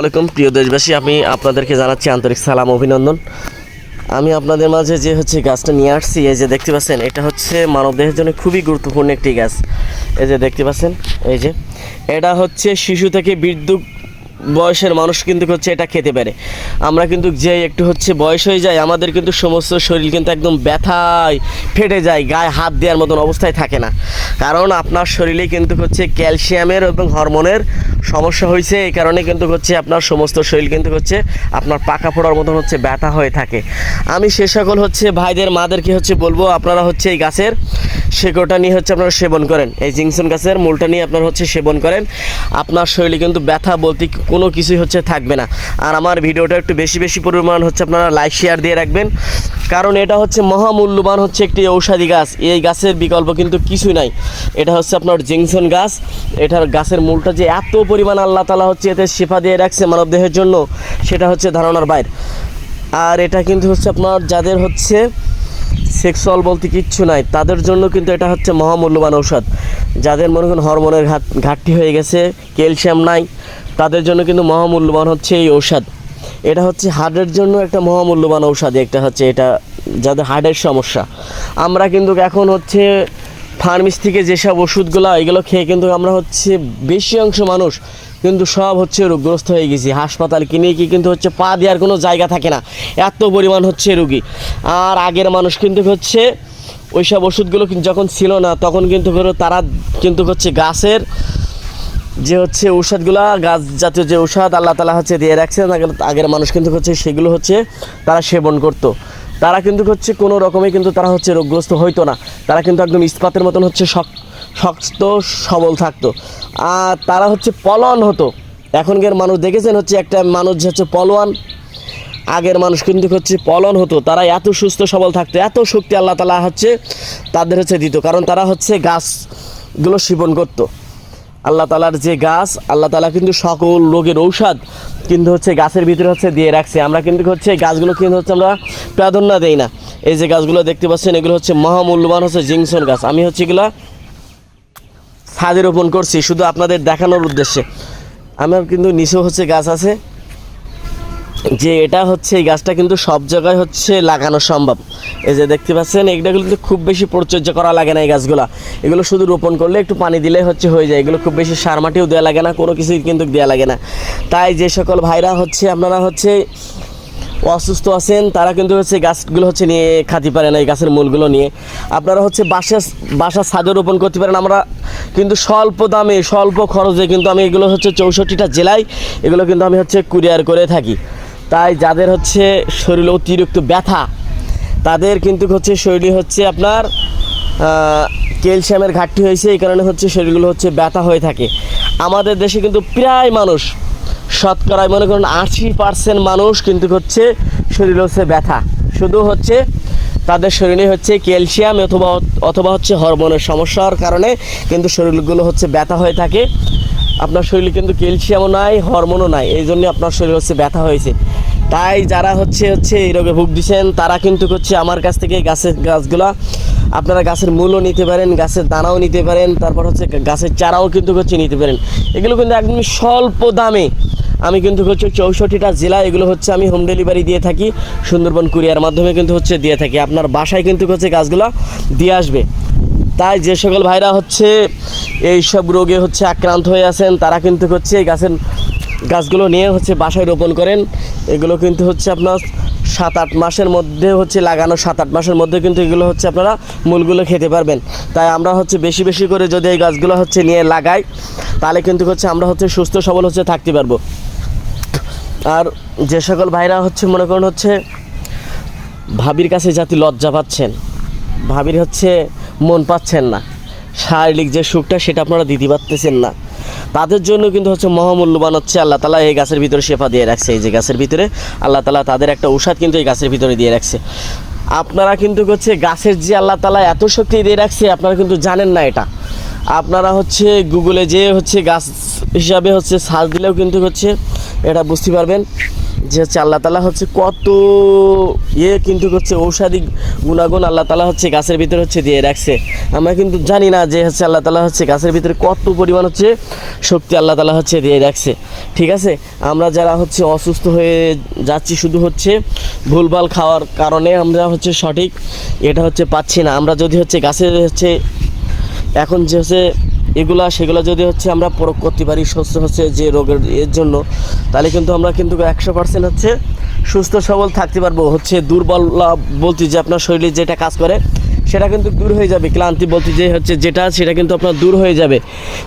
আলাইকুম, প্রিয় দেশবাসী, আমি আপনাদেরকে জানাচ্ছি আন্তরিক সালাম, অভিনন্দন। আমি আপনাদের মাঝে যে হচ্ছে গাছটা নিয়ে আসছি, এই যে দেখতে পাচ্ছেন, এটা হচ্ছে মানবদেহের জন্য খুবই গুরুত্বপূর্ণ একটি গাছ। এই যে দেখতে পাচ্ছেন, এই যে, এটা হচ্ছে শিশু থেকে বৃদ্ধ বয়সের মানুষ কিন্তু হচ্ছে এটা খেতে পারে। আমরা কিন্তু যে একটু হচ্ছে বয়স হয়ে যায়, আমাদের কিন্তু সমস্ত শরীর কিন্তু একদম ব্যথায় ফেটে যায়, গায়ে হাত দেওয়ার মতন অবস্থায় থাকে না। কারণ আপনার শরীরে কিন্তু হচ্ছে ক্যালসিয়ামের এবং হরমোনের সমস্যা হয়েছে, এই কারণে কিন্তু হচ্ছে আপনার সমস্ত শরীর কিন্তু হচ্ছে আপনার পাকা ফোড়ার মতন হচ্ছে ব্যথা হয়ে থাকে। আমি সে সকল হচ্ছে ভাইদের, মাদেরকে হচ্ছে বলব, আপনারা হচ্ছে এই গাছের শেকড়টা নিয়ে হচ্ছে আপনারা সেবন করেন। এই জিংসন গাছের মূলটা নিয়ে আপনারা হচ্ছে সেবন করেন। আপনার শরীরে কিন্তু ব্যথা বলতে কোনো কিছুই হচ্ছে থাকবে না। আর আমার ভিডিওটা একটু বেশি বেশি পরিমাণ হচ্ছে আপনারা লাইক শেয়ার দিয়ে রাখবেন। কারণ এটা হচ্ছে মহামূল্যবান হচ্ছে একটি ঔষধি গাছ। এই গাছের বিকল্প কিন্তু কিছুই নাই। এটা হচ্ছে আপনার জিংসন গাছ। এটার গাছের মূলটা যে এত পরিমাণ আল্লাহ তালা হচ্ছে এতে শেফা দিয়ে রাখছে মানবদেহের জন্য, সেটা হচ্ছে ধারণার বাইর। আর এটা কিন্তু হচ্ছে আপনার যাদের হচ্ছে সেক্সুয়াল বলতে কিচ্ছু নাই, তাদের জন্য কিন্তু এটা হচ্ছে মহামূল্যবান ঔষধ। যাদের মনে করেন হরমোনের ঘাট ঘাটতি হয়ে গেছে ক্যালসিয়াম নাই তাদের জন্য কিন্তু মহামূল্যবান হচ্ছে এই ঔষধ। এটা হচ্ছে হার্টের জন্য একটা মহামূল্যবান ঔষধ, একটা হচ্ছে এটা যাদের হার্টের সমস্যা। আমরা কিন্তু এখন হচ্ছে ফার্মেসি থেকে যেসব ওষুধগুলো, এগুলো খেয়ে কিন্তু আমরা হচ্ছে বেশি অংশ মানুষ কিন্তু সব হচ্ছে রোগগ্রস্ত হয়ে গেছি। হাসপাতাল কিনে কি কিন্তু হচ্ছে পা দেওয়ার কোনো জায়গা থাকে না। এত পরিমাণ হচ্ছে রুগী। আর আগের মানুষ কিন্তু হচ্ছে ওইসব ওষুধগুলো যখন ছিল না, তখন কিন্তু তারা কিন্তু হচ্ছে গাছের যে হচ্ছে ঔষধগুলা, গাছ জাতীয় যে ঔষধ আল্লাহ তালা হচ্ছে দিয়ে রাখছে আগের- মানুষ কিন্তু হচ্ছে সেগুলো হচ্ছে তারা সেবন করতো। তারা কিন্তু হচ্ছে কোনো রকমে কিন্তু তারা হচ্ছে রোগগ্রস্ত হইতো না। তারা কিন্তু একদম ইস্পাতের মতন হচ্ছে শক- শক্ত, সবল থাকতো। আর তারা হচ্ছে পলন হতো। এখনকার মানুষ দেখেছেন হচ্ছে একটা মানুষ হচ্ছে পলোয়ান আগের মানুষ কিন্তু হচ্ছে পলন হতো। তারা এত সুস্থ, সবল থাকতো, এত শক্তি আল্লাহ তালা হচ্ছে তাদের হচ্ছে দিত। কারণ তারা হচ্ছে গাছগুলো সেবন করতো। আল্লাহ তালার যে গাছ, আল্লাহ তালা কিন্তু সকল রোগের ঔষধ কিন্তু হচ্ছে গাছের ভিতরে হচ্ছে দিয়ে রাখছে। আমরা কিন্তু হচ্ছে গাছগুলো কিন্তু হচ্ছে আমরা প্রাধান্য দেই না। এই যে গাছগুলো দেখতে পাচ্ছেন, এগুলো হচ্ছে মহামূল্যবান হচ্ছে জিংসন গাছ। আমি হচ্ছে এগুলো ছাদে রোপণ করছি, শুধু আপনাদের দেখানোর উদ্দেশ্যে। আমার কিন্তু নিচেও হচ্ছে গাছ আছে। যে এটা হচ্ছে, এই গাছটা কিন্তু সব জায়গায় হচ্ছে লাগানো সম্ভব। এই যে দেখতে পাচ্ছেন এগুলো কিন্তু খুব বেশি পরিচর্যা করা লাগে না এই গাছগুলো। এগুলো শুধু রোপণ করলে একটু পানি দিলে হচ্ছে হয়ে যায়। এগুলো খুব বেশি সার মাটিও দেওয়া লাগে না, কোনো কিছুই কিন্তু দেওয়া লাগে না। তাই যে সকল ভাইরা হচ্ছে, আপনারা হচ্ছে অসুস্থ আছেন, তারা কিন্তু হচ্ছে গাছগুলো হচ্ছে নিয়ে খাতে পারে না, এই গাছের মূলগুলো নিয়ে। আপনারা হচ্ছে বাসা বাসা ছাদে রোপণ করতে পারেন। আমরা কিন্তু স্বল্প দামে, স্বল্প খরচে কিন্তু আমি এগুলো হচ্ছে চৌষট্টিটা জেলায় এগুলো কিন্তু আমি হচ্ছে কুরিয়ার করে থাকি। তাই যাদের হচ্ছে শরীরে অতিরিক্ত ব্যথা, তাদের কিন্তু হচ্ছে শরীরে হচ্ছে আপনার ক্যালসিয়ামের ঘাটতি হয়েছে, এই কারণে হচ্ছে শরীরগুলো হচ্ছে ব্যথা হয়ে থাকে। আমাদের দেশে কিন্তু প্রায় মানুষ শতকরায় মনে করুন আশি পার্সেন্ট মানুষ কিন্তু হচ্ছে শরীরে হচ্ছে ব্যথা। শুধু হচ্ছে তাদের শরীরে হচ্ছে ক্যালসিয়াম অথবা অথবা হচ্ছে হরমোনের সমস্যার কারণে কিন্তু শরীরগুলো হচ্ছে ব্যথা হয়ে থাকে। আপনার শরীরে কিন্তু ক্যালসিয়ামও নাই, হরমোনও নাই, এই জন্য আপনার শরীর হচ্ছে ব্যথা হয়েছে। তাই যারা হচ্ছে হচ্ছে এই রোগে ভুগতেছেন তারা কিন্তু হচ্ছে আমার কাছ থেকে গাছের গাছগুলা আপনারা গাছের মূলও নিতে পারেন, গাছের দানাও নিতে পারেন, তারপর হচ্ছে গাছের চারাও কিন্তু হচ্ছে নিতে পারেন। এগুলো কিন্তু একদম স্বল্প দামে। আমি কিন্তু হচ্ছে চৌষট্টিটা জেলা, এগুলো হচ্ছে আমি হোম ডেলিভারি দিয়ে থাকি, সুন্দরবন কুরিয়ার মাধ্যমে কিন্তু হচ্ছে দিয়ে থাকি। আপনার বাসায় কিন্তু হচ্ছে গাছগুলো দিয়ে আসবে। তাই যে সকল ভাইরা হচ্ছে এই সব রোগে হচ্ছে আক্রান্ত হয়ে আছেন, তারা কিন্তু হচ্ছে এই গাছের গাছগুলো নিয়ে হচ্ছে বাসায় রোপণ করেন। এগুলো কিন্তু হচ্ছে আপনার সাত আট মাসের মধ্যে হচ্ছে লাগানো সাত আট মাসের মধ্যে কিন্তু এগুলো হচ্ছে আপনারা মূলগুলো খেতে পারবেন। তাই আমরা হচ্ছে বেশি বেশি করে যদি এই গাছগুলো হচ্ছে নিয়ে লাগাই, তাহলে কিন্তু হচ্ছে আমরা হচ্ছে সুস্থ, সবল হচ্ছে থাকতে পারব। আর যে সকল ভাইরা হচ্ছে মনে করুন হচ্ছে ভাবির কাছে যাতে লজ্জা পাচ্ছেন। ভাবির হচ্ছে মন পাচ্ছেন না। শারীরিক যে সুখটা সেটা আপনারা দিতে পারতেছেন না। তাদের জন্য কিন্তু হচ্ছে মহামূল্যবান হচ্ছে আল্লাহ তালা এই গাছের ভিতরে শেফা দিয়ে রাখছে। এই যে গাছের ভিতরে আল্লাহ তালা তাদের একটা ঔষধ কিন্তু এই গাছের ভিতরে দিয়ে রাখছে। আপনারা কিন্তু হচ্ছে গাছের যে আল্লাহ তালা এত শক্তি দিয়ে রাখছে, আপনারা কিন্তু জানেন না এটা। আপনারা হচ্ছে গুগলে যে হচ্ছে গাছ হিসাবে হচ্ছে সার্চ দিলেও কিন্তু হচ্ছে এটা বুঝতে পারবেন। যে হচ্ছে আল্লাহ তালা হচ্ছে কত ইয়ে কিন্তু হচ্ছে ঔষধি গুণাগুণ আল্লাহ তালা হচ্ছে গাছের ভিতরে হচ্ছে দিয়ে রাখছে। আমরা কিন্তু জানি না যে হচ্ছে আল্লাহ তালা হচ্ছে গাছের ভিতরে কত পরিমাণ হচ্ছে শক্তি আল্লাহ তালা হচ্ছে দিয়ে রাখছে। ঠিক আছে? আমরা যারা হচ্ছে অসুস্থ হয়ে যাচ্ছি শুধু হচ্ছে ভুলভাল খাওয়ার কারণে আমরা হচ্ছে সঠিক এটা হচ্ছে পাচ্ছি না। আমরা যদি হচ্ছে গাছের হচ্ছে এখন যে হচ্ছে এগুলা, সেগুলো যদি হচ্ছে আমরা প্রয়োগ করতে পারি সুস্থ হচ্ছে যে রোগের এর জন্য, তাহলে কিন্তু আমরা কিন্তু একশো পার্সেন্ট হচ্ছে সুস্থ সবল থাকতে পারব। হচ্ছে দুর্বল বলতে যে আপনার শরীরে যেটা কাজ করে, সেটা কিন্তু দূর হয়ে যাবে। ক্লান্তি বলতে যে হচ্ছে যেটা, সেটা কিন্তু আপনার দূর হয়ে যাবে।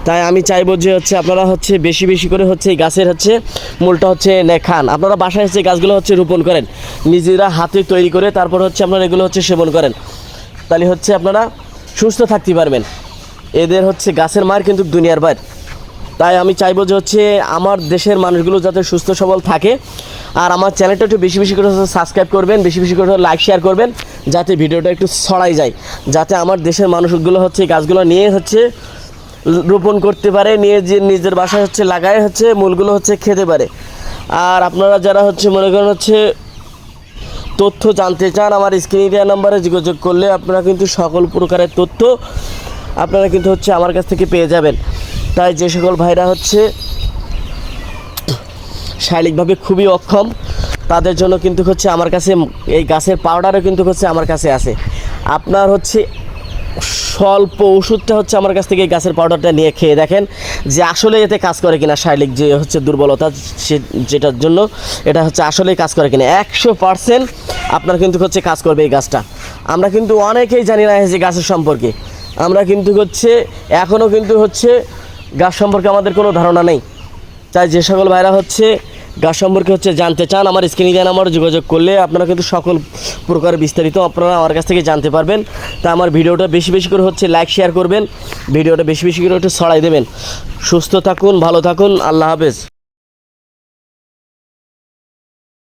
তাই আমি চাইব যে হচ্ছে আপনারা হচ্ছে বেশি বেশি করে হচ্ছে এই গাছের হচ্ছে মূলটা হচ্ছে খান। আপনারা বাসায় হচ্ছে গাছগুলো হচ্ছে রোপণ করেন, নিজেরা হাতে তৈরি করে তারপর হচ্ছে আপনারা এগুলো হচ্ছে সেবন করেন। তাহলে হচ্ছে আপনারা সুস্থ থাকতে পারবেন। এদের হচ্ছে গাছের মার কিন্তু দুনিয়ার বাইর। তাই আমি চাইব যে হচ্ছে আমার দেশের মানুষগুলো যাতে সুস্থ সবল থাকে। আর আমার চ্যানেলটা একটু বেশি বেশি করে সাবস্ক্রাইব করবেন, বেশি বেশি করে লাইক শেয়ার করবেন, যাতে ভিডিওটা একটু ছড়াই যায়। যাতে আমার দেশের মানুষগুলো হচ্ছে গাছগুলো নিয়ে হচ্ছে রোপণ করতে পারে, নিয়ে যে নিজের বাসায় হচ্ছে লাগায় হচ্ছে মূলগুলো হচ্ছে খেতে পারে। আর আপনারা যারা হচ্ছে মনে করেন হচ্ছে তথ্য জানতে চান, আমার স্ক্রিনে দেওয়া নাম্বারে যোগাযোগ করলে আপনারা কিন্তু সকল প্রকারের তথ্য আপনারা কিন্তু হচ্ছে আমার কাছ থেকে পেয়ে যাবেন। তাই যে সকল ভাইরা হচ্ছে শারীরিকভাবে খুবই অক্ষম, তাদের জন্য কিন্তু হচ্ছে আমার কাছে এই গাছের পাউডারও কিন্তু হচ্ছে আমার কাছে আছে। আপনার হচ্ছে স্বল্প ওষুধটা হচ্ছে আমার কাছ থেকে এই গাছের পাউডারটা নিয়ে খেয়ে দেখেন যে আসলে এতে কাজ করে কিনা শারীরিক যে হচ্ছে দুর্বলতা, সে যেটার জন্য এটা হচ্ছে আসলেই কাজ করে কিনা। একশো পার্সেন্ট আপনার কিন্তু হচ্ছে কাজ করবে এই গাছটা। আমরা কিন্তু অনেকেই জানি না যে গাছের সম্পর্কে। আমরা কিন্তু হচ্ছে এখনও কিন্তু হচ্ছে গাছ সম্পর্কে আমাদের কোনো ধারণা নেই। তাই যে সকল ভাইরা হচ্ছে গাছ সম্পর্কে হচ্ছে জানতে চান, আমার স্ক্রিনে দেন আমার যোগাযোগ করলে আপনারা কিন্তু সকল প্রকার বিস্তারিত আপনারা আমার কাছ থেকে জানতে পারবেন। তা আমার ভিডিওটা বেশি বেশি করে হচ্ছে লাইক, শেয়ার করবেন। ভিডিওটা বেশি বেশি করে একটু ছড়াই দেবেন। সুস্থ থাকুন, ভালো থাকুন, আল্লাহ হাফেজ।